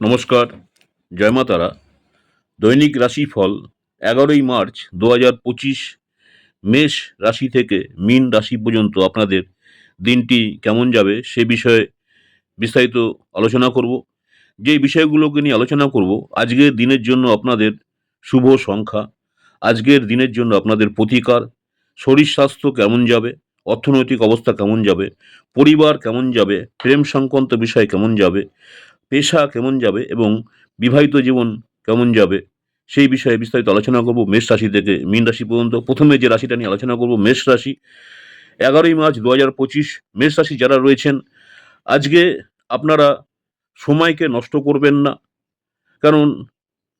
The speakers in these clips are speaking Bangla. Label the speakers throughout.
Speaker 1: নমস্কার, জয় মা তারা দৈনিক রাশিফল এগারোই মার্চ দু হাজার পঁচিশ, মেষ রাশি থেকে মীন রাশি পর্যন্ত আপনাদের দিনটি কেমন যাবে সে বিষয়ে বিস্তারিত আলোচনা করব। যে বিষয়গুলোকে নিয়ে আলোচনা করব, আজকের দিনের জন্য আপনাদের শুভ সংখ্যা, আজকের দিনের জন্য আপনাদের প্রতিকার, শরীর স্বাস্থ্য কেমন যাবে, অর্থনৈতিক অবস্থা কেমন যাবে, পরিবার কেমন যাবে, প্রেম সংক্রান্ত বিষয় কেমন যাবে পেশা কেমন যাবে এবং বিবাহিত জীবন কেমন যাবে, সেই বিষয়ে বিস্তারিত আলোচনা করব মেষ রাশি থেকে। মীন রাশি পর্যন্ত প্রথমে যে রাশিটা নিয়ে আলোচনা করব, মেষ রাশি। এগারোই মার্চ দু হাজার পঁচিশ, মেষ রাশি যারা রয়েছেন, আজকে আপনারা সময়কে নষ্ট করবেন না। কারণ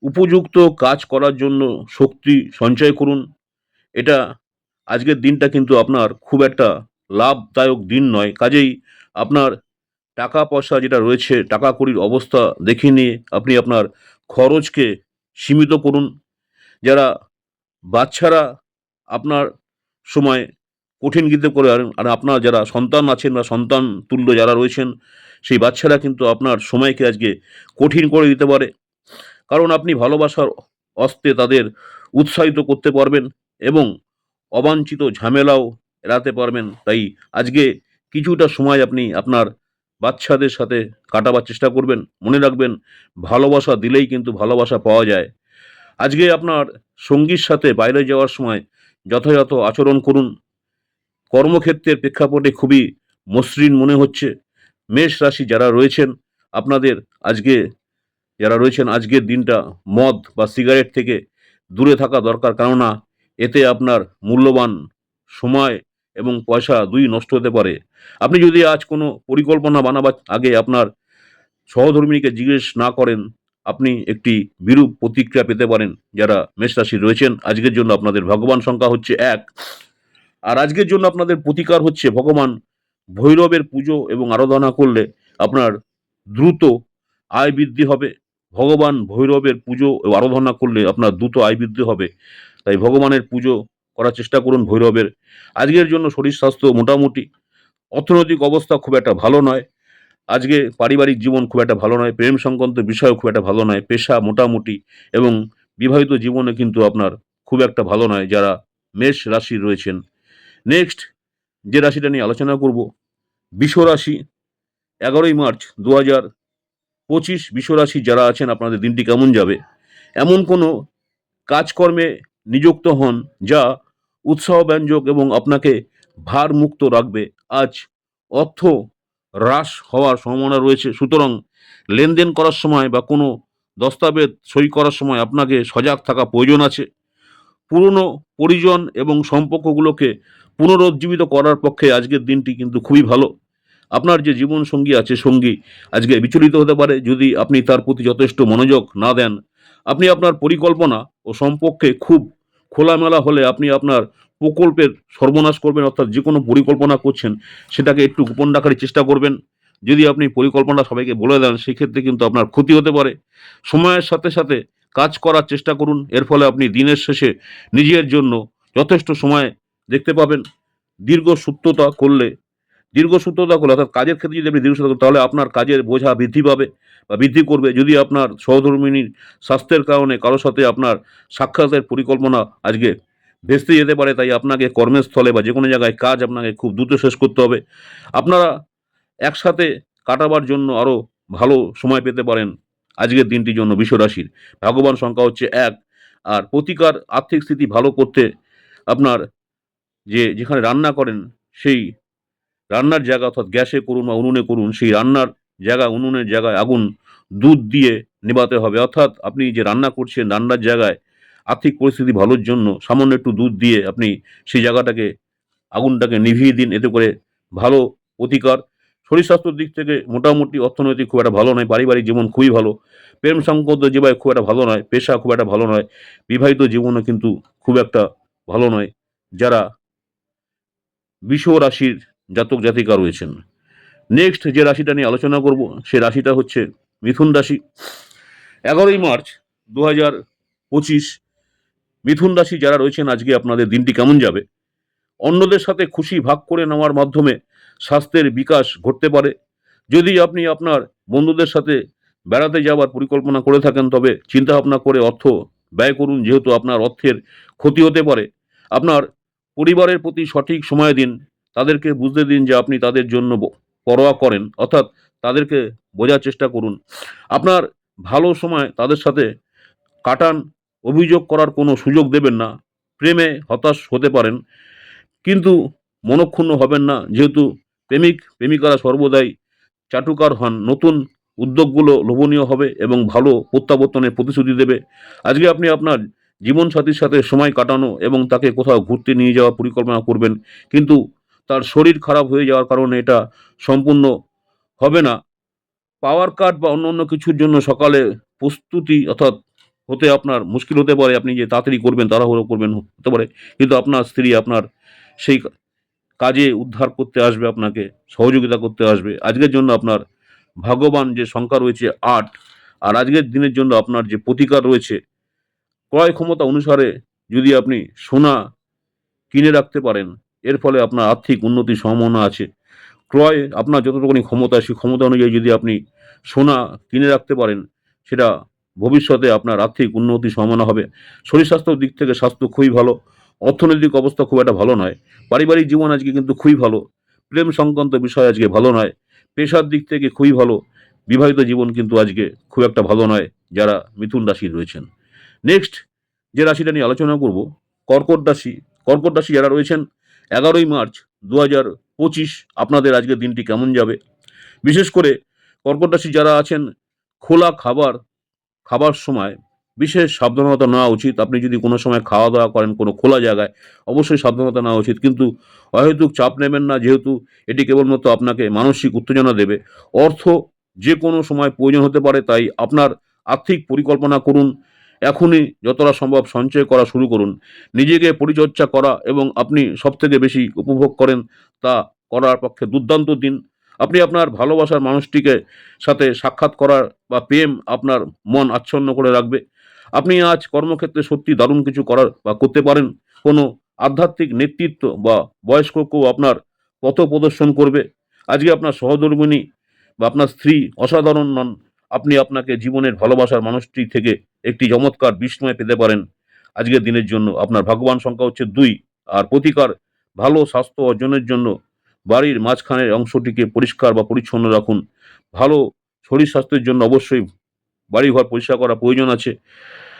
Speaker 1: উপযুক্ত কাজ করার জন্য শক্তি সঞ্চয় করুন। এটা আজকের দিনটা কিন্তু আপনার খুব একটা লাভদায়ক দিন নয়। কাজেই আপনার টাকা পয়সা যেটা রয়েছে টাকা কড়ির অবস্থা দেখে নিয়ে আপনি আপনার খরচকে সীমিত করুন। যারা বাচ্চারা আপনার সময় কঠিন গীতে করে আর আপনার যারা সন্তান আছেন বা সন্তান তুল্য যারা রয়েছেন, সেই বাচ্চারা কিন্তু আপনার সময়কে আজকে কঠিন করে দিতে পারে। কারণ আপনি ভালোবাসার অস্তে তাদের উৎসাহিত করতে পারবেন এবং অবাঞ্ছিত ঝামেলাও এড়াতে পারবেন। তাই আজকে কিছুটা সময় আপনি আপনার বাচ্চাদের সাথে কাটাবার চেষ্টা করবেন, মনে রাখবেন ভালোবাসা দিলেই কিন্তু ভালোবাসা পাওয়া যায়। আজকে আপনার সঙ্গীর সাথে বাইরে যাওয়ার সময় যথাযথ আচরণ করুন। কর্মক্ষেত্রের প্রেক্ষাপটে খুবই মসৃণ মনে হচ্ছে। মেষ রাশি যারা রয়েছেন, আপনাদের আজকে, যারা রয়েছেন আজকের দিনটা মদ বা সিগারেট থেকে দূরে থাকা দরকার। কেননা এতে আপনার মূল্যবান সময় এবং পয়সা দুই নষ্ট হতে পারে। আপনি যদি আজ কোনো পরিকল্পনা বানাবার আগে আপনার সহধর্মিনীকে জিজ্ঞেস না করেন, আপনি একটি বিরূপ প্রতিক্রিয়া পেতে পারেন। যারা মেষরাশি রয়েছেন, আজকের জন্য আপনাদের ভগবান সংখ্যা হচ্ছে এক। আর আজকের জন্য আপনাদের প্রতিকার হচ্ছে ভগবান ভৈরবের পুজো এবং আরাধনা করলে আপনার দ্রুত আয় বৃদ্ধি হবে। ভগবান ভৈরবের পুজো আরাধনা করলে আপনার দ্রুত আয় বৃদ্ধি হবে। তাই ভগবানের পুজো করার চেষ্টা করুন ভৈরবের। আজকের জন্য শরীর স্বাস্থ্য মোটামুটি। অর্থনৈতিক অবস্থা খুব একটা ভালো নয়। আজকে পারিবারিক জীবন খুব একটা ভালো নয়। প্রেম সংক্রান্ত বিষয়ও খুব একটা ভালো নয়। পেশা মোটামুটি এবং বিবাহিত জীবনে কিন্তু আপনার খুব একটা ভালো নয় যারা মেষ রাশি রয়েছেন। নেক্সট যে রাশিটা নিয়ে আলোচনা করব, বিষ রাশি, এগারোই মার্চ দু হাজার পঁচিশ বিষ রাশি যারা আছেন, আপনাদের দিনটি কেমন যাবে? এমন কোনো কাজকর্মে নিযুক্ত হন যা উৎসাহব্যঞ্জক এবং আপনাকে ভারমুক্ত রাখবে। আজ অর্থ হ্রাস হওয়ার সম্ভাবনা রয়েছে। সুতরাং লেনদেন করার সময় বা কোনো দস্তাবেজ সই করার সময় আপনাকে সজাগ থাকা প্রয়োজন আছে। পুরনো পরিজন এবং সম্পর্কগুলোকে পুনরুজ্জীবিত করার পক্ষে আজকের দিনটি কিন্তু খুবই ভালো। আপনার যে জীবন সঙ্গী আছে, সঙ্গী আজকে বিচলিত হতে পারে। যদি আপনি তার প্রতি যথেষ্ট মনোযোগ না দেন, আপনি আপনার পরিকল্পনা ও সম্পর্কে খুব খোলামেলা হলে আপনি আপনার প্রকল্পের সর্বনাশ করবেন, অর্থাৎ যে কোনো পরিকল্পনা করছেন, সেটাকে একটু গোপন রাখার চেষ্টা করবেন। যদি আপনি পরিকল্পনা সবাইকে বলে দেন, সেক্ষেত্রে কিন্তু আপনার ক্ষতি হতে পারে। সময়ের সাথে সাথে কাজ করার চেষ্টা করুন, এর ফলে আপনি দিনের শেষে নিজের জন্য যথেষ্ট সময় দেখতে পাবেন। দীর্ঘ সুপ্ততা করলে দীর্ঘ সূত্রতা করলে অর্থাৎ কাজের ক্ষেত্রে যদি আপনি দীর্ঘসূত্রতা করেন, তাহলে আপনার কাজের বোঝা বৃদ্ধি পাবে বা বৃদ্ধি করবে। যদি আপনার সহধর্মিনীর স্বাস্থ্যের কারণে কারোর সাথে আপনার সাক্ষাতের পরিকল্পনা আজকে ভেস্তে যেতে পারে তাই আপনাকে কর্মস্থলে বা যে কোনো জায়গায় কাজ আপনাকে খুব দ্রুত শেষ করতে হবে। আপনারা একসাথে কাটাবার জন্য আরও ভালো সময় পেতে পারেন আজকের দিনটির জন্য বিশ্বরাশির ভগবান সংখ্যা হচ্ছে এক। আর প্রতিকার আর্থিক স্থিতি ভালো করতে আপনার যে যেখানে রান্না করেন সেই রান্নার জায়গা অর্থাৎ গ্যাসে করুন বা উনুনে করুন, সেই রান্নার জায়গা উনুনের জায়গায় আগুন, দুধ দিয়ে নেবাতে হবে। অর্থাৎ আপনি যে রান্না করছেন রান্নার জায়গায় আর্থিক পরিস্থিতি ভালোর জন্য সামান্য একটু দুধ দিয়ে আপনি সেই জায়গাটাকে, আগুনটাকে নিভিয়ে দিন। এতে করে ভালো প্রতিকার। শরীর স্বাস্থ্যের দিক থেকে মোটামুটি অর্থনৈতিক খুব একটা ভালো নয়, পারিবারিক জীবন খুবই ভালো। প্রেম সংক্রান্ত জীবনে খুব একটা ভালো নয়, পেশা খুব একটা ভালো নয়, বিবাহিত জীবনও কিন্তু খুব একটা ভালো নয়। যারা বিষ রাশির জাতক জাতিকা রয়েছেন। নেক্সট যে রাশিটা নিয়ে আলোচনা করব, সে রাশিটা হচ্ছে মিথুন রাশি। এগারোই মার্চ দু হাজার পঁচিশ, মিথুন রাশি যারা রয়েছেন, আজকে আপনাদের দিনটি কেমন যাবে? অন্যদের সাথে খুশি ভাগ করে নেওয়ার মাধ্যমে স্বাস্থ্যের বিকাশ ঘটতে পারে। যদি আপনি আপনার বন্ধুদের সাথে বেড়াতে যাওয়ার পরিকল্পনা করে থাকেন, তবে চিন্তাভাবনা করে অর্থ ব্যয় করুন, যেহেতু আপনার অর্থের ক্ষতি হতে পারে। আপনার পরিবারের প্রতি সঠিক সময় দিন তাদেরকে বুঝতে দিন যে আপনি তাদের জন্য পরোয়া করেন, অর্থাৎ তাদেরকে বোঝার চেষ্টা করুন। আপনার ভালো সময় তাদের সাথে কাটান, অভিযোগ করার কোনো সুযোগ দেবেন না, প্রেমে হতাশ হতে পারেন, কিন্তু মনক্ষুণ্ণ হবেন না, যেহেতু প্রেমিক, প্রেমিকারা সর্বদাই চাটুকার হন, নতুন উদ্যোগগুলো লোভনীয় হবে এবং ভালো প্রত্যাবর্তনের প্রতিশ্রুতি দেবে। আজকে আপনি আপনার জীবনসাথীর সাথে সময় কাটানো এবং তাকে কোথাও ঘুরতে নিয়ে যাওয়ার পরিকল্পনা করবেন, কিন্তু তার শরীর খারাপ হয়ে যাওয়ার কারণে এটা সম্পূর্ণ হবে না। পাওয়ার কাট বা অন্য অন্য কিছুর জন্য সকালে প্রস্তুতি অর্থাৎ হতে আপনার মুশকিল হতে পারে, আপনি যে তাড়াতাড়ি করবেন, তাড়াহুড়ো করবেন হতে পারে। কিন্তু আপনার স্ত্রী আপনার সেই কাজে উদ্ধার করতে আসবে, আপনাকে সহযোগিতা করতে আসবে। আজকের জন্য আপনার ভাগ্যবান যে সংখ্যা রয়েছে আট, আর আজকের দিনের জন্য আপনার যে প্রতিকার রয়েছে, ক্রয় ক্ষমতা অনুসারে যদি আপনি সোনা কিনে রাখতে পারেন এর ফলে আপনার আর্থিক উন্নতির সম্ভাবনা আছে। ক্রয় আপনার যতটুকুনি ক্ষমতা সেই ক্ষমতা অনুযায়ী যদি আপনি সোনা কিনে রাখতে পারেন, সেটা ভবিষ্যতে আপনার আর্থিক উন্নতি সম্ভাবনা হবে। শরীর স্বাস্থ্যর দিক থেকে স্বাস্থ্য খুবই ভালো। অর্থনৈতিক অবস্থা খুব একটা ভালো নয়। পারিবারিক জীবন আজকে কিন্তু খুবই ভালো। প্রেম সংক্রান্ত বিষয় আজকে ভালো নয়। পেশার দিক থেকে খুবই ভালো। বিবাহিত জীবন কিন্তু আজকে খুব একটা ভালো নয়, যারা মিথুন রাশি রয়েছেন। নেক্সট যে রাশিটা নিয়ে আলোচনা করব, কর্কট রাশি। কর্কট রাশি যারা রয়েছেন এগারোই মার্চ দু হাজার পঁচিশ আপনাদের আজকের দিনটি কেমন যাবে? বিশেষ করে কর্কট রাশি যারা আছেন, খোলা খাবার খাবার সময় বিশেষ সাবধানতা নেওয়া উচিত। আপনি যদি কোনো সময় খাওয়া দাওয়া করেন কোনো খোলা জায়গায়, অবশ্যই সাবধানতা নেওয়া উচিত। কিন্তু অহেতুক চাপ নেবেন না, যেহেতু এটি কেবলমাত্র আপনাকে মানসিক উত্তেজনা দেবে। অর্থ যে কোনো সময় প্রয়োজন হতে পারে, তাই আপনার আর্থিক পরিকল্পনা করুন। এখনই যতটা সম্ভব সঞ্চয় করা শুরু করুন। নিজেকে পরিচর্যা করা এবং আপনি সবথেকে বেশি উপভোগ করেন তা করার পক্ষে দুর্দান্ত দিন। আপনি আপনার ভালোবাসার মানুষটিকে সাথে সাক্ষাৎ করার বা প্রেম আপনার মন আচ্ছন্ন করে রাখবে। আপনি আজ কর্মক্ষেত্রে সত্যি দারুণ কিছু করার বা করতে পারেন। কোনো আধ্যাত্মিক নেতৃত্ব বা বয়স্ক কেউ আপনার পথ প্রদর্শন করবে। আজকে আপনার সহধর্মিনী বা আপনার স্ত্রী অসাধারণ নন। আপনি আপনাকে জীবনের ভালোবাসার মানুষটি থেকে একটি চমৎকার বিস্ময় পেতে পারেন। আজকের দিনের জন্য আপনার ভাগ্যবান সংখ্যা হচ্ছে দুই। আর প্রতিকার ভালো স্বাস্থ্য অর্জনের জন্য বাড়ির মাঝখানের অংশটিকে পরিষ্কার বা পরিচ্ছন্ন রাখুন। ভালো শরীর স্বাস্থ্যের জন্য অবশ্যই বাড়িঘর পরিষ্কার করা প্রয়োজন আছে।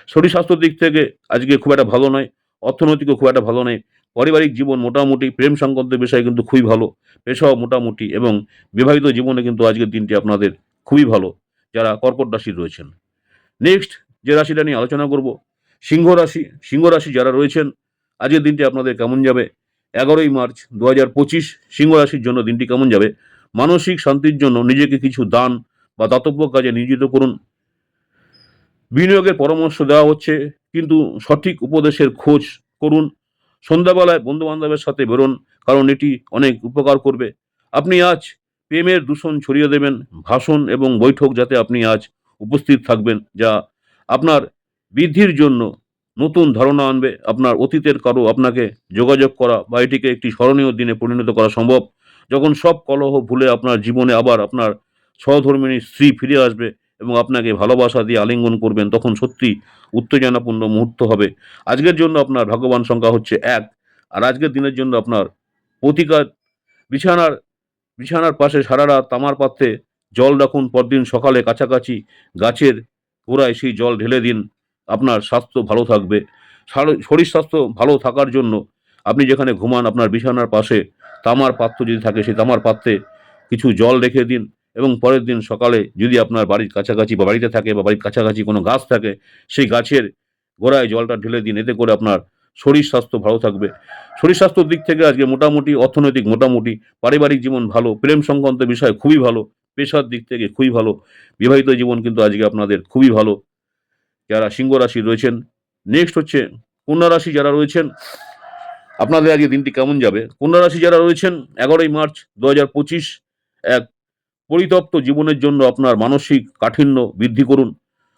Speaker 1: শরীর স্বাস্থ্যের দিক থেকে আজকে খুব একটা ভালো নয়, অর্থনৈতিকও খুব একটা ভালো নয়। পারিবারিক জীবন মোটামুটি প্রেম সংক্রান্ত বিষয় কিন্তু খুবই ভালো। পেশাও মোটামুটি এবং বিবাহিত জীবনে কিন্তু আজকের দিনটি আপনাদের খুবই ভালো। যারা কর্কট রাশি রয়েছেন। নেক্সট যে রাশিটা নিয়ে আলোচনা করব, সিংহ রাশি সিংহ রাশি যারা রয়েছেন, আজকের দিনটি আপনাদের কেমন যাবে? এগারোই মার্চ দু হাজার পঁচিশ, সিংহ রাশির জন্য দিনটি কেমন যাবে? মানসিক শান্তির জন্য নিজেকে কিছু দান বা দাতব্য কাজে নিয়োজিত করুন। বিনিয়োগের পরামর্শ দেওয়া হচ্ছে, কিন্তু সঠিক উপদেশের খোঁজ করুন। সন্ধ্যাবেলায় বন্ধু বান্ধবের সাথে বেরোন, কারণ এটি অনেক উপকার করবে। আপনি আজ প্রেমের দূষণ ছড়িয়ে দেবেন, ভাষণ এবং বৈঠক যাতে আপনি আজ উপস্থিত থাকবেন, যা আপনার বৃদ্ধির জন্য নতুন ধারণা আনবে, আপনার অতীতের কারও আপনাকে যোগাযোগ করা বা এটিকে একটি স্মরণীয় দিনে পরিণত করা সম্ভব। যখন সব কলহ ভুলে আপনার জীবনে আবার আপনার সহধর্মিণী স্ত্রী ফিরে আসবে এবং আপনাকে ভালোবাসা দিয়ে আলিঙ্গন করবেন, তখন সত্যি উত্তেজনাপূর্ণ মুহূর্ত হবে। আজকের জন্য আপনার ভাগ্যবান সংখ্যা হচ্ছে এক, আর আজকের দিনের জন্য আপনার প্রতিকার বিছানার বিছানার পাশে সারা রাত তামার পাত্রে জল রাখুন পরদিন সকালে কাছাকাছি গাছের গোড়ায় সেই জল ঢেলে দিন। আপনার স্বাস্থ্য ভালো থাকবে। শরীর স্বাস্থ্য ভালো থাকার জন্য আপনি যেখানে ঘুমান আপনার বিছানার পাশে তামার পাত্র যদি থাকে সেই তামার পাত্রে কিছু জল রেখে দিন এবং পরের দিন সকালে যদি আপনার বাড়ির কাছাকাছি বা বাড়িতে থাকে বা বাড়ির কাছাকাছি কোনো গাছ থাকে সেই গাছের গোড়ায় জলটা ঢেলে দিন। এতে করে আপনার শরীর স্বাস্থ্য ভালো থাকবে। শরীর স্বাস্থ্যর দিক থেকে আজকে মোটামুটি, অর্থনৈতিক মোটামুটি, পারিবারিক জীবন ভালো, প্রেম সংক্রান্ত বিষয় খুবই ভালো, পেশার দিক থেকে খুবই ভালো, বিবাহিত জীবন কিন্তু আজকে আপনাদের খুবই ভালো। যারা সিংহ রাশি রয়েছেন নেক্সট হচ্ছে কন্যা রাশি যারা রয়েছেন, আপনাদের আজকে দিনটি কেমন যাবে? কন্যা রাশি যারা রয়েছেন, এগারোই মার্চ দু হাজার পঁচিশ, এক পরিতপ্ত জীবনের জন্য আপনার মানসিক কাঠিন্য বৃদ্ধি করুন।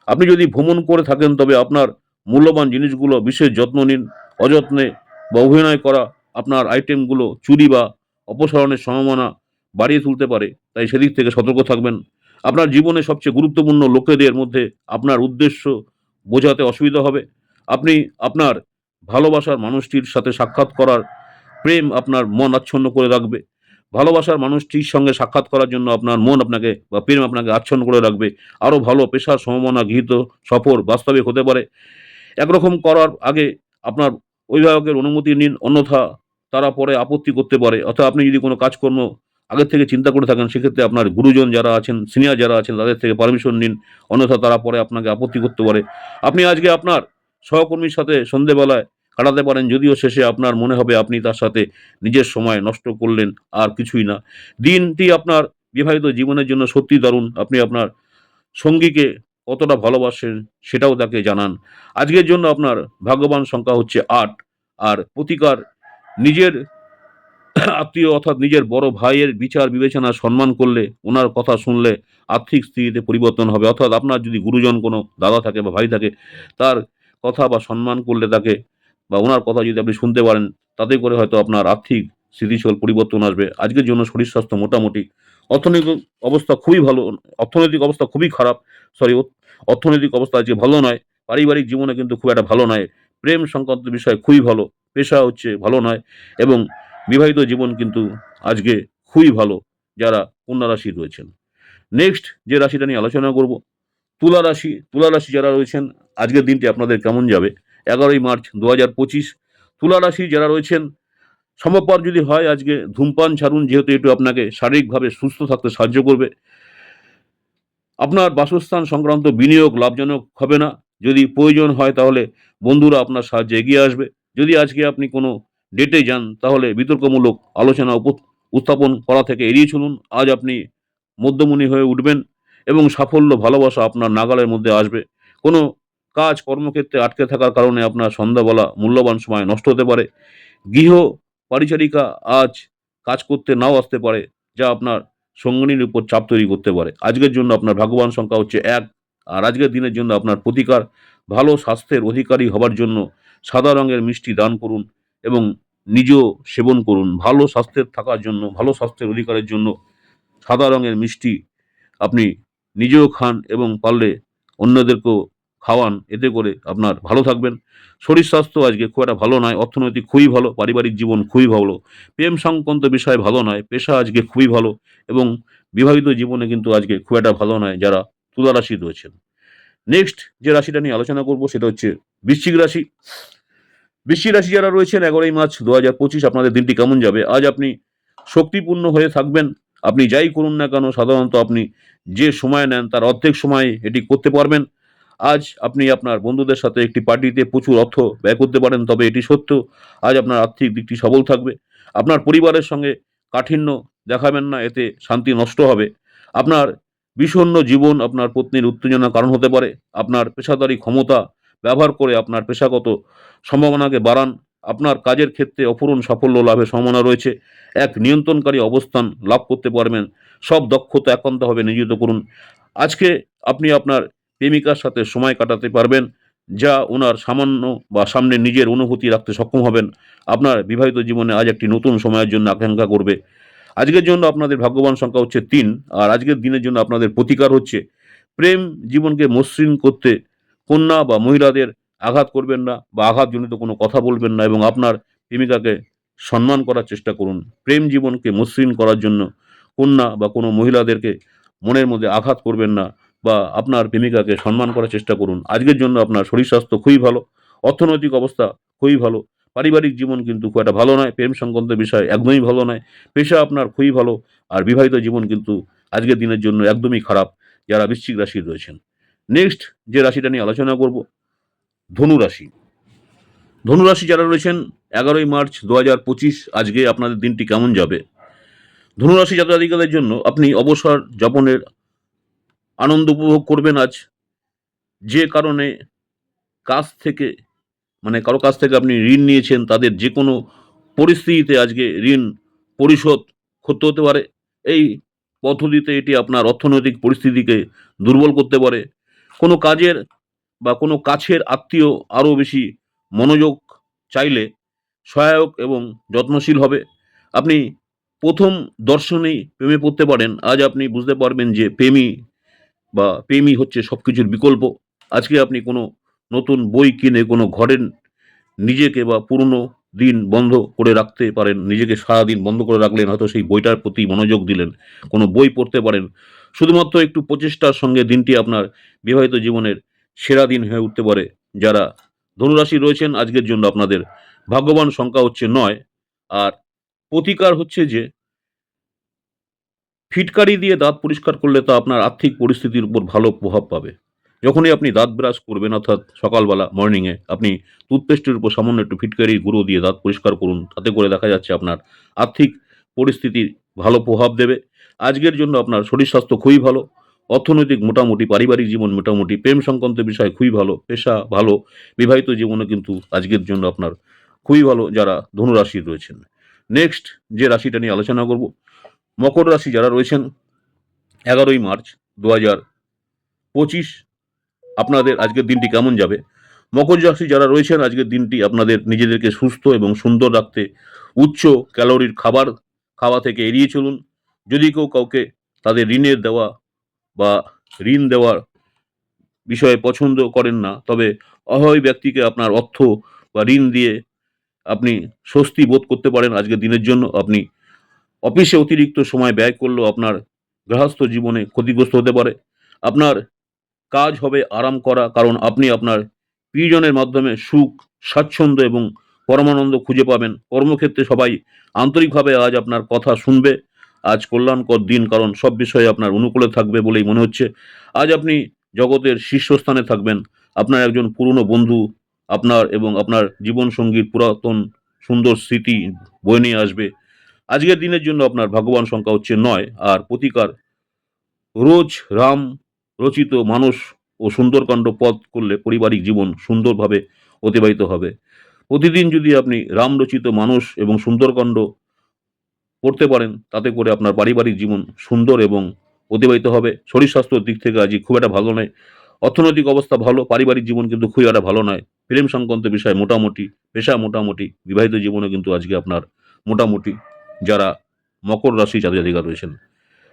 Speaker 1: আপনি যদি ভ্রমণ করে থাকেন, তবে আপনার মূল্যবান জিনিসগুলো বিশেষ যত্ন নিন। অযত্নে বা অভিনয় করা আপনার আইটেমগুলো চুরি বা অপসারণের সম্ভাবনা বাড়িয়ে তুলতে পারে, তাই সেদিক থেকে সতর্ক থাকবেন। আপনার জীবনে সবচেয়ে গুরুত্বপূর্ণ লোকেদের মধ্যে আপনার উদ্দেশ্য বোঝাতে অসুবিধা হবে। আপনি আপনার ভালোবাসার মানুষটির সাথে সাক্ষাৎ করার প্রেম আপনার মন আচ্ছন্ন করে রাখবে। ভালোবাসার মানুষটির সঙ্গে সাক্ষাৎ করার জন্য আপনার মন আপনাকে বা প্রেম আপনাকে আচ্ছন্ন করে রাখবে। আরও ভালো পেশার সম্ভাবনা গৃহীত সফর বাস্তবিক হতে পারে। একরকম করার আগে আপনার অভিভাবকের অনুমতি নিন, অন্যথা তারা পরে আপত্তি করতে পারে। অর্থাৎ আপনি যদি কোনো কাজকর্ম আগের থেকে চিন্তা করে থাকেন, সেক্ষেত্রে আপনার গুরুজন যারা আছেন, সিনিয়র যারা আছেন, তাদের থেকে পারমিশন নিন, অন্যথা তারা পরে আপনাকে আপত্তি করতে পারে। আপনি আজকে আপনার সহকর্মীর সাথে সন্ধেবেলায় কাটাতে পারেন, যদিও শেষে আপনার মনে হবে আপনি তার সাথে নিজের সময় নষ্ট করলেন আর কিছুই না। দিনটি আপনার বিবাহিত জীবনের জন্য সত্যি দারুণ। আপনি আপনার সঙ্গীকে কতটা ভালোবাসেন সেটাও তাকে জানান। আজকের জন্য আপনার ভাগ্যবান সংখ্যা হচ্ছে আট। আর প্রতিকার নিজের আত্মীয় অর্থাৎ নিজের বড় ভাইয়ের বিচার, বিবেচনা, সম্মান করলে, ওনার কথা শুনলে আর্থিক স্থিতিতে পরিবর্তন হবে। অর্থাৎ আপনার যদি গুরুজন কোনো দাদা থাকে বা ভাই থাকে, তার কথা বা সম্মান করলে তাকে বা ওনার কথা যদি আপনি শুনতে পারেন, তাতে করে হয়তো আপনার আর্থিক স্থিতিশীল পরিবর্তন আসবে। আজকের জন্য শরীর স্বাস্থ্য মোটামুটি অর্থনৈতিক অবস্থা খুবই ভালো, অর্থনৈতিক অবস্থা খুবই খারাপ সরি অর্থনৈতিক অবস্থা আজকে ভালো নয়, পারিবারিক জীবনে কিন্তু খুব একটা ভালো নয়, প্রেম সংক্রান্ত বিষয় খুবই ভালো, পেশা হচ্ছে ভালো নয়, এবং বিবাহিত জীবন কিন্তু আজকে খুবই ভালো, যারা কন্যা রাশি রয়েছেন। নেক্সট যে রাশিটা নিয়ে আলোচনা করব, তুলা রাশি তুলা রাশি যারা রয়েছেন, আজকের দিনটি আপনাদের কেমন যাবে? এগারোই মার্চ দু হাজার পঁচিশ, তুলা রাশি যারা রয়েছেন সম্ভবপর যদি হয়, আজকে ধূমপান ছাড়ুন, যেহেতু একটু আপনাকে শারীরিকভাবে সুস্থ থাকতে সাহায্য করবে। আপনার বাসস্থান সংক্রান্ত বিনিয়োগ লাভজনক হবে না। যদি প্রয়োজন হয়, তাহলে বন্ধুরা আপনার সাহায্যে এগিয়ে আসবে। যদি আজকে আপনি কোনো ডেটে যান, তাহলে বিতর্কমূলক আলোচনা উত্থাপন করা থেকে এড়িয়ে চলুন। আজ আপনি মধ্যমণি হয়ে উঠবেন এবং সাফল্য, ভালোবাসা আপনার নাগালের মধ্যে আসবে। কোনো কাজ, কর্মক্ষেত্রে আটকে থাকার কারণে আপনার সন্ধ্যাবেলা মূল্যবান সময় নষ্ট হতে পারে। গৃহ পরিচারিকা আজ কাজ করতে নাও আসতে পারে, যা আপনার সঙ্গিনীর উপর চাপ তৈরি করতে পারে। আজকের জন্য আপনার ভাগ্যবান সংখ্যা হচ্ছে এক, আর আজকের দিনের জন্য আপনার প্রতিকার ভালো স্বাস্থ্যের অধিকারী হবার জন্য সাদা রঙের মিষ্টি দান করুন এবং নিজেও সেবন করুন। ভালো স্বাস্থ্যের থাকার জন্য, ভালো স্বাস্থ্যের অধিকারের জন্য সাদা রঙের মিষ্টি আপনি নিজেও খান এবং পারলে অন্যদেরকেও খাওয়ান, এতে করে আপনার ভালো থাকবেন। শরীর স্বাস্থ্য আজকে খুব একটা ভালো নয়, অর্থনৈতিক খুবই ভালো, পারিবারিক জীবন খুবই ভালো, প্রেম সংক্রান্ত বিষয় ভালো নয়, পেশা আজকে খুবই ভালো এবং বিবাহিত জীবনে কিন্তু আজকে খুব একটা ভালো নয় যারা তুলা রাশি রয়েছেন। নেক্সট যে রাশিটা নিয়ে আলোচনা করব সেটা হচ্ছে বৃশ্চিক রাশি। বৃশ্চিক রাশি যারা রয়েছেন, এগারোই মার্চ দু হাজার পঁচিশ আপনাদের দিনটি কেমন যাবে? আজ আপনি শক্তিপূর্ণ হয়ে থাকবেন, আপনি যাই করুন না কেন, সাধারণত আপনি যে সময় নেন তার অর্ধেক সময় এটি করতে পারবেন। আজ আপনি আপনার বন্ধুদের সাথে একটি পার্টিতে প্রচুর অর্থ ব্যয় করতে পারেন, তবে এটি সত্য, আজ আপনার আর্থিক দিকটি সবল থাকবে। আপনার পরিবারের সঙ্গে কাঠিন্য দেখাবেন না, এতে শান্তি নষ্ট হবে। আপনার বিষণ্ণ জীবন আপনার পত্নীর উত্তেজনার কারণ হতে পারে। আপনার পেশাদারি ক্ষমতা ব্যবহার করে আপনার পেশাগত সম্ভাবনাকে বাড়ান। আপনার কাজের ক্ষেত্রে অপূরণ সাফল্য লাভের সম্ভাবনা রয়েছে। এক নিয়ন্ত্রণকারী অবস্থান লাভ করতে পারবেন। সব দক্ষতা একান্তভাবে নিয়োজিত করুন। আজকে আপনি আপনার প্রেমিকার সাথে সময় কাটাতে পারবেন, যা ওনার সামান্য বা সামনে নিজের অনুভূতি রাখতে সক্ষম হবেন। আপনার বিবাহিত জীবনে আজ একটি নতুন সময়ের জন্য আকাঙ্ক্ষা করবে। আজকের জন্য আপনাদের ভাগ্যবান সংখ্যা হচ্ছে তিন, আর আজকের দিনের জন্য আপনাদের প্রতিকার হচ্ছে। প্রেম জীবনকে মসৃণ করতে কন্যা বা মহিলাদের আঘাত করবেন না বা আঘাতজনিত কোনো কথা বলবেন না এবং আপনার প্রেমিকাকে সম্মান করার চেষ্টা করুন। প্রেম জীবনকে মসৃণ করার জন্য কন্যা বা কোনো মহিলাদেরকে মনের মধ্যে আঘাত করবেন না। বা আপনার প্রেমিকাকে সম্মান করার চেষ্টা করুন। আজকের জন্য আপনার শরীর স্বাস্থ্য খুবই ভালো, অর্থনৈতিক অবস্থা খুবই ভালো, পারিবারিক জীবন কিন্তু খুব একটা ভালো নয়, প্রেম সংক্রান্ত বিষয় একদমই ভালো নয়, পেশা আপনার খুবই ভালো, আর বিবাহিত জীবন কিন্তু আজকের দিনের জন্য একদমই খারাপ, যারা বৃশ্চিক রাশি রয়েছেন। নেক্সট যে রাশিটা নিয়ে আলোচনা করব, ধনু রাশি। ধনু রাশি যারা রয়েছেন, এগারোই মার্চ দু হাজার পঁচিশ, আজকে আপনাদের দিনটি কেমন যাবে? ধনুরাশি জাতকাদের জন্য আপনি অবসর যাপনের আনন্দ উপভোগ করবেন আজ। যে কারণে কাছ থেকে মানে কারও কাছ থেকে আপনি ঋণ নিয়েছেন, তাদের যে কোনো পরিস্থিতিতে আজকে ঋণ পরিশোধ করতে হতে পারে। এই পদ্ধতিতে এটি আপনার অর্থনৈতিক পরিস্থিতিকে দুর্বল করতে পারে। কোনো কাজের বা কোনো কাছের আত্মীয় আরও বেশি মনোযোগ চাইলে সহায়ক এবং যত্নশীল হবে। আপনি প্রথম দর্শনেই প্রেমে পড়তে পারেন। আজ আপনি বুঝতে পারবেন যে প্রেমই বা প্রেমই হচ্ছে সব কিছুর বিকল্প। আজকে আপনি কোনো নতুন বই কিনে কোনো ঘরের নিজেকে বা পুরনো দিন বন্ধ করে রাখতে পারেন, নিজেকে সারাদিন বন্ধ করে রাখলেন, হয়তো সেই বইটার প্রতি মনোযোগ দিলেন, কোনো বই পড়তে পারেন। শুধুমাত্র একটু প্রচেষ্টার সঙ্গে দিনটি আপনার বিবাহিত জীবনের সেরা দিন হয়ে উঠতে পারে। যারা ধনুরাশি রয়েছেন, আজকের জন্য আপনাদের ভাগ্যবান সংখ্যা হচ্ছে নয়। আর প্রতিকার হচ্ছে যে ফিটকারি দিয়ে দাঁত পরিষ্কার করলে তা আপনার আর্থিক পরিস্থিতির উপর ভালো প্রভাব পাবে। যখনই আপনি দাঁত ব্রাশ করবেন, অর্থাৎ সকালবেলা মর্নিংয়ে আপনি টুথপেস্টের উপর সামান্য একটু ফিটকারি গুঁড়ো দিয়ে দাঁত পরিষ্কার করুন, তাতে করে দেখা যাচ্ছে আপনার আর্থিক পরিস্থিতির ভালো প্রভাব দেবে। আজকের জন্য আপনার শরীর স্বাস্থ্য খুবই ভালো, অর্থনৈতিক মোটামুটি, পারিবারিক জীবন মোটামুটি, প্রেম সংক্রান্ত বিষয় খুবই ভালো, পেশা ভালো, বিবাহিত জীবনে কিন্তু আজকের জন্য আপনার খুবই ভালো যারা ধনুরাশির রয়েছেন। নেক্সট যে রাশিটা নিয়ে আলোচনা করব মকর রাশি যারা রয়েছেন, এগারোই মার্চ দু হাজার পঁচিশ, আপনাদের আজকের দিনটি কেমন যাবে? মকর রাশি যারা রয়েছেন, আজকের দিনটি আপনাদের নিজেদেরকে সুস্থ এবং সুন্দর রাখতে, উচ্চ ক্যালোরির খাবার, খাওয়া থেকে এড়িয়ে চলুন। যদি কেউ কাউকে তাদের ঋণের দেওয়া বা ঋণ দেওয়ার বিষয়ে পছন্দ করেন না, তবে অহয় ব্যক্তিকে আপনার অর্থ বা ঋণ দিয়ে আপনি স্বস্তি বোধ করতে পারেন আজকের দিনের জন্য। আপনি অফিসে অতিরিক্ত সময় ব্যয় করলেও আপনার গৃহস্থ জীবনে ক্ষতিগ্রস্ত হতে পারে। আপনার কাজ হবে আরাম করা, কারণ আপনি আপনার প্রিয়জনের মাধ্যমে সুখ, স্বাচ্ছন্দ্য এবং পরমানন্দ খুঁজে পাবেন। কর্মক্ষেত্রে সবাই আন্তরিকভাবে আজ আপনার কথা শুনবে। আজ কল্যাণকর দিন, কারণ সব বিষয়ে আপনার অনুকূলে থাকবে বলেই মনে হচ্ছে। আজ আপনি জগতের শীর্ষস্থানে থাকবেন। আপনার একজন পুরনো বন্ধু, আপনার এবং আপনার জীবনসঙ্গীর পুরাতন সুন্দর স্মৃতি বয়ে নিয়ে আসবে। আজকের দিনের জন্য আপনার ভাগ্যবান সংখ্যা হচ্ছে নয়, আর প্রতিকার রোজ রাম রচিত মানুষ ও সুন্দরকাণ্ড পথ করলে পারিবারিক জীবন সুন্দরভাবে অতিবাহিত হবে। প্রতিদিন যদি আপনি রাম রচিত মানুষ এবং সুন্দরকাণ্ড করতে পারেন, তাতে করে আপনার পারিবারিক জীবন সুন্দর এবং অতিবাহিত হবে। শরীর স্বাস্থ্যর দিক থেকে আজকে খুব একটা ভালো নয়। অর্থনৈতিক অবস্থা ভালো, পারিবারিক জীবন কিন্তু খুব একটা ভালো নয়। প্রেম সংক্রান্ত বিষয় মোটামুটি, পেশা মোটামুটি, বিবাহিত জীবনে কিন্তু আজকে আপনার মোটামুটি। যারা মকর রাশি জাতি জাতিকা রয়েছেন।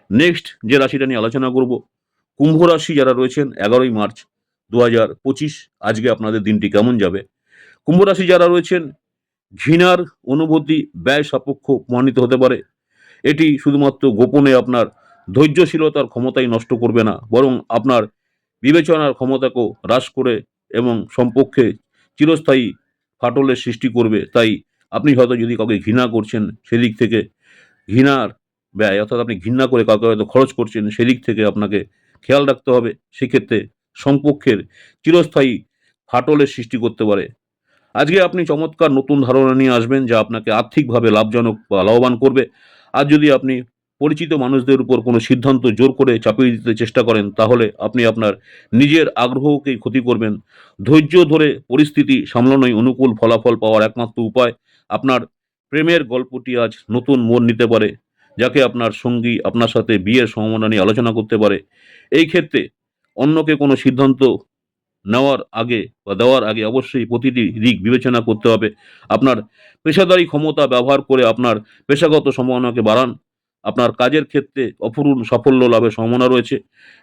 Speaker 1: নেক্সট যে রাশিটা নিয়ে আলোচনা করব, কুম্ভ রাশি যারা রয়েছেন, এগারোই মার্চ দু হাজার পঁচিশ, আজকে আপনাদের দিনটি কেমন যাবে? কুম্ভ রাশি যারা রয়েছেন, ঘৃণার অনুভূতি, ব্যয় সাপেক্ষ প্রমাণিত হতে পারে। এটি শুধুমাত্র গোপনে আপনার ধৈর্যশীলতার ক্ষমতাই নষ্ট করবে না, বরং আপনার বিবেচনার ক্ষমতাকেও হ্রাস করে এবং সম্পর্কে চিরস্থায়ী ফাটলের সৃষ্টি করবে। তাই আপনি হয়তো যদি কাউকে ঘৃণা করছেন সেদিক থেকে, ঘৃণার ব্যয় অর্থাৎ আপনি ঘৃণা করে কাউকে হয়তো খরচ করছেন সেদিক থেকে আপনাকে খেয়াল রাখতে হবে, সেক্ষেত্রে সম্পর্কের চিরস্থায়ী ফাটলের সৃষ্টি করতে পারে। আজকে আপনি চমৎকার নতুন ধারণা নিয়ে আসবেন যা আপনাকে আর্থিকভাবে লাভজনক বা লাভবান করবে। আর যদি আপনি পরিচিত মানুষদের উপর কোনো সিদ্ধান্ত জোর করে চাপিয়ে দিতে চেষ্টা করেন, তাহলে আপনি আপনার নিজের আগ্রহকেই ক্ষতি করবেন। ধৈর্য ধরে পরিস্থিতি সামলানোই অনুকূল ফলাফল পাওয়ার একমাত্র উপায়। আপনার প্রেমের গল্পটি আজ নতুন মোড় নিতে পারে, যাকে আপনার সঙ্গী আপনার সাথে বিয়ের সম্ভাবনা নিয়ে আলোচনা করতে পারে। এই ক্ষেত্রে অন্যকে কোনো সিদ্ধান্ত নেওয়ার আগে বা দেওয়ার আগে অবশ্যই প্রতিটি দিক বিবেচনা করতে হবে। আপনার পেশাদারি ক্ষমতা ব্যবহার করে আপনার পেশাগত সম্ভাবনাকে বাড়ান। আপনার কাজের ক্ষেত্রে অপূর্ণ সাফল্য লাভের সম্ভাবনা রয়েছে।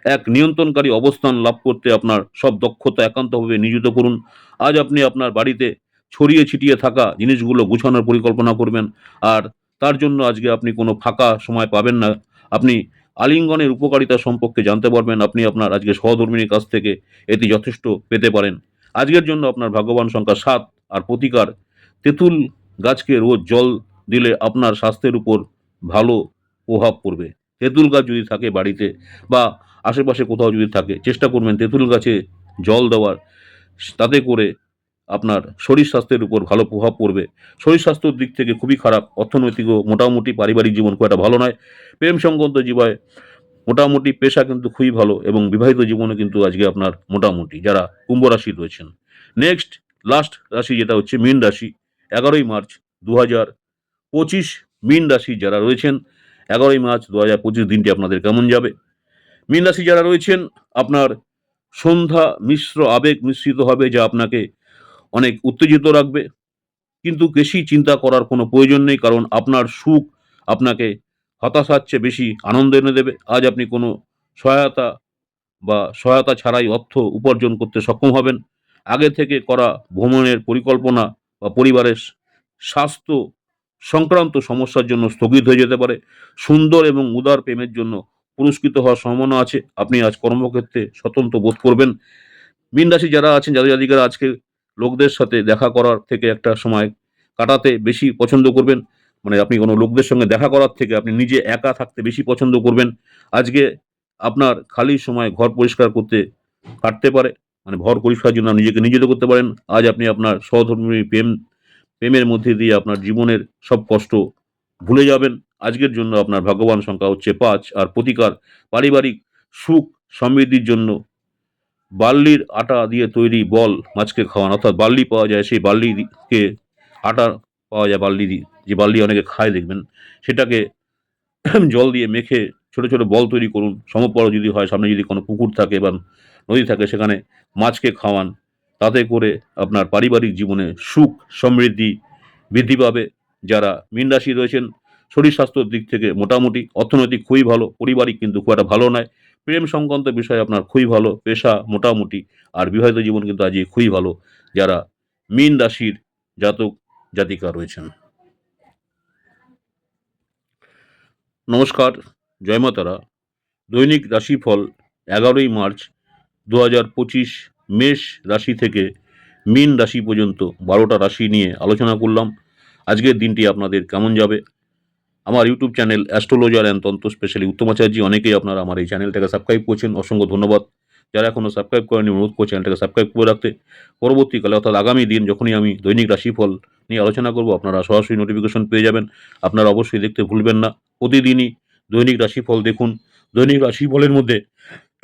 Speaker 1: এক নিয়ন্ত্রণকারী অবস্থান লাভ করতে আপনার সব দক্ষতা একান্তভাবে নিয়োজিত করুন। আজ আপনি আপনার বাড়িতে ছড়িয়ে ছিটিয়ে থাকা জিনিসগুলো গুছানোর পরিকল্পনা করবেন। আর তার জন্য আজকে আপনি কোনো ফাঁকা সময় পাবেন না। আপনি আলিঙ্গনের উপকারিতা সম্পর্কে জানতে পারবেন। আপনি আপনার আজকে সহধর্মিনীর কাছ থেকে এটি যথেষ্ট পেতে পারেন। আজকের জন্য আপনার ভাগ্যবান সংখ্যা সাত আর প্রতিকার। তেঁতুল গাছকে রোজ জল দিলে আপনার স্বাস্থ্যের উপর ভালো প্রভাব পড়বে। তেঁতুল গাছ যদি থাকে বাড়িতে বা আশেপাশে কোথাও যদি থাকে, চেষ্টা করবেন তেঁতুল গাছে জল দেওয়ার। তাতে করে আপনার শরীর স্বাস্থ্যের উপর ভালো প্রভাব পড়বে। শরীর স্বাস্থ্যর দিক থেকে খুবই খারাপ। অর্থনৈতিকও মোটামুটি পারিবারিক জীবন খুব একটা ভালো নয়। প্রেম সংক্রান্ত জীবনে মোটামুটি পেশা কিন্তু খুবই ভালো এবং বিবাহিত জীবনে কিন্তু আজকে আপনার মোটামুটি যারা কুম্ভ রাশি রয়েছেন। নেক্সট লাস্ট রাশি যেটা হচ্ছে মীন রাশি। এগারোই মার্চ দু হাজার পঁচিশ মীন রাশি যারা রয়েছেন, এগারোই মার্চ দু হাজার পঁচিশ দিনটি আপনাদের কেমন যাবে? মীন রাশি যারা রয়েছেন, আপনার সন্ধ্যা মিশ্র আবেগ মিশ্রিত হবে যা আপনাকে অনেক উত্তেজিত রাখবে। কিন্তু বেশি চিন্তা করার কোনো প্রয়োজন নেই, কারণ আপনার সুখ আপনাকে হতাশার চেয়ে বেশি আনন্দ এনে দেবে। আজ আপনি কোনো সহায়তা বা সহায়তা ছাড়াই অর্থ উপার্জন করতে সক্ষম হবেন। আগে থেকে করা ভ্রমণের পরিকল্পনা বা পরিবারের স্বাস্থ্য সংক্রান্ত সমস্যার জন্য স্থগিত হয়ে যেতে পারে। সুন্দর এবং উদার প্রেমের জন্য পুরস্কৃত হওয়ার সম্ভাবনা আছে। আপনি আজ কর্মক্ষেত্রে স্বতন্ত্র বোধ করবেন। মীন রাশি যারা আছেন যাদের আজকে লোকদের সাথে দেখা করার থেকে একটা সময় কাটাতে বেশি পছন্দ করবেন। মানে আপনি কোনো লোকদের সঙ্গে দেখা করার থেকে আপনি নিজে একা থাকতে বেশি পছন্দ করবেন। আজকে আপনার খালি সময় ঘর পরিষ্কার করতে কাটতে পারে মানে ঘর পরিষ্কার জন্য নিজেকে নিয়োজিত করতে পারেন। আজ আপনি আপনার সহধর্মী প্রেম, প্রেমের মধ্যে দিয়ে আপনার জীবনের সব কষ্ট ভুলে যাবেন। আজকের জন্য আপনার ভাগ্যবান সংখ্যা হচ্ছে পাঁচ, আর প্রতিকার পারিবারিক সুখ সমৃদ্ধির জন্য বার্লির আটা দিয়ে তৈরি বল মাছকে খাওয়ান, অর্থাৎ বার্লি পাওয়া যায়, সেই বার্লিকে আটা পাওয়া যায়, বার্লি যে বার্লি অনেকে খায় দেখবেন, সেটাকে জল দিয়ে মেখে ছোট ছোট বল তৈরি করুন সমপর যদি হয়, সামনে যদি কোনো পুকুর থাকে বা নদী থাকে, সেখানে মাছকে খাওয়ান, তাতে করে আপনার পারিবারিক জীবনে সুখ, সমৃদ্ধি বৃদ্ধি পাবে। যারা মীন রাশি রয়েছেন, শরীর স্বাস্থ্যর দিক থেকে মোটামুটি অর্থনৈতিক খুবই ভালো, পারিবারিক কিন্তু খুব একটা ভালো নয়। প্রেম সংক্রান্ত বিষয় আপনার খুবই ভালো, পেশা মোটামুটি। আর বিবাহিত জীবন কিন্তু আজকে খুবই ভালো, যারা মীন রাশির জাতক, জাতিকা রয়েছেন। নমস্কার, জয় মাতারা দৈনিক রাশিফল এগারোই মার্চ দু হাজার পঁচিশ মেষ রাশি থেকে মীন রাশি পর্যন্ত বারোটা রাশি নিয়ে আলোচনা করলাম। আজকের দিনটি আপনাদের কেমন যাবে? আমার YouTube channel astrologer and tantra specially Uttamacharya অনেকেই আপনারা আমার এই চ্যানেলটাকে সাবস্ক্রাইব করছেন। অসংখ্য ধন্যবাদ। যারা এখনও সাবস্ক্রাইব করেনি অনুরোধ করছে চ্যানেলটাকে সাবস্ক্রাইব করে রাখতে। পরবর্তীকালে অর্থাৎ আগামী দিন যখনই আমি দৈনিক রাশিফল নিয়ে আলোচনা করব, আপনারা সরাসরি নোটিফিকেশন পেয়ে যাবেন। আপনারা অবশ্যই দেখতে ভুলবেন না। প্রতিদিনই দৈনিক রাশিফল দেখুন। দৈনিক রাশিফলের মধ্যে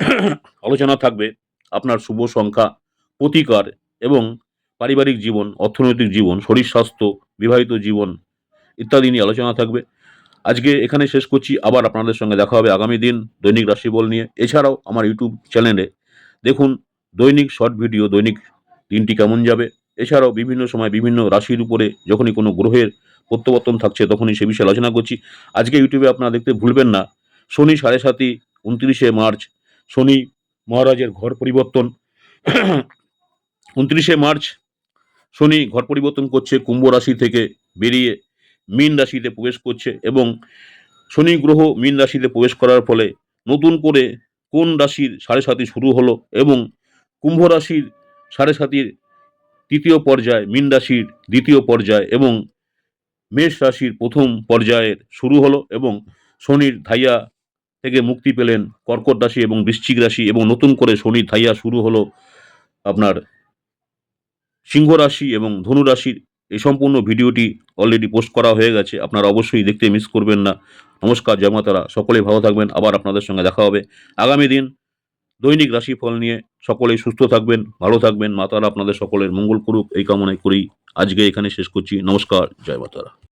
Speaker 1: আলোচনা থাকবে আপনার শুভ সংখ্যা, প্রতিকার এবং পারিবারিক জীবন, অর্থনৈতিক জীবন, শরীর স্বাস্থ্য, বিবাহিত জীবন ইত্যাদি নিয়ে আলোচনা থাকবে। আজকে এখানে শেষ করছি। আবার আপনাদের সঙ্গে দেখা হবে আগামী দিন দৈনিক রাশিফল নিয়ে। এছাড়াও আমার ইউটিউব চ্যানেলে দেখুন দৈনিক শর্ট ভিডিও, দৈনিক দিনটি কেমন যাবে। এছাড়াও বিভিন্ন সময় বিভিন্ন রাশির উপরে যখনই কোনো গ্রহের প্রত্যাবর্তন থাকছে তখনই সে বিষয়ে আলোচনা করছি। আজকে ইউটিউবে আপনারা দেখতে ভুলবেন না, শনি সাড়ে সাতই, উনত্রিশে মার্চ, শনি মহারাজের ঘর পরিবর্তন। উনত্রিশে মার্চ, শনি ঘর পরিবর্তন করছে, কুম্ভ রাশি থেকে বেরিয়ে মীন রাশিতে প্রবেশ করছে এবং শনি গ্রহ মীন রাশিতে প্রবেশ করার ফলে নতুন করে কোন রাশির সাড়ে সাতি শুরু হলো এবং কুম্ভ রাশির সাড়ে সাতির তৃতীয় পর্যায়, মীন রাশির দ্বিতীয় পর্যায় এবং মেষ রাশির প্রথম পর্যায়ের শুরু হলো এবং শনির ধাইয়া থেকে মুক্তি পেলেন কর্কট রাশি এবং বৃশ্চিক রাশি এবং নতুন করে শনির ধাইয়া শুরু হলো আপনার সিংহ রাশি এবং ধনু রাশির এই সম্পূর্ণ ভিডিওটি অলরেডি পোস্ট করা হয়ে গেছে। আপনারা অবশ্যই দেখতে মিস করবেন না। নমস্কার জয়মাতারা সকলেই ভালো থাকবেন। আবার আপনাদের সঙ্গে দেখা হবে। আগামী দিন দৈনিক রাশিফল নিয়ে সকলেই সুস্থ থাকবেন, ভালো থাকবেন। মাতারা আপনাদের সকলের মঙ্গল করুক। এই কামনায় করি। আজকে এখানে শেষ করছি। নমস্কার, জয় মাতারা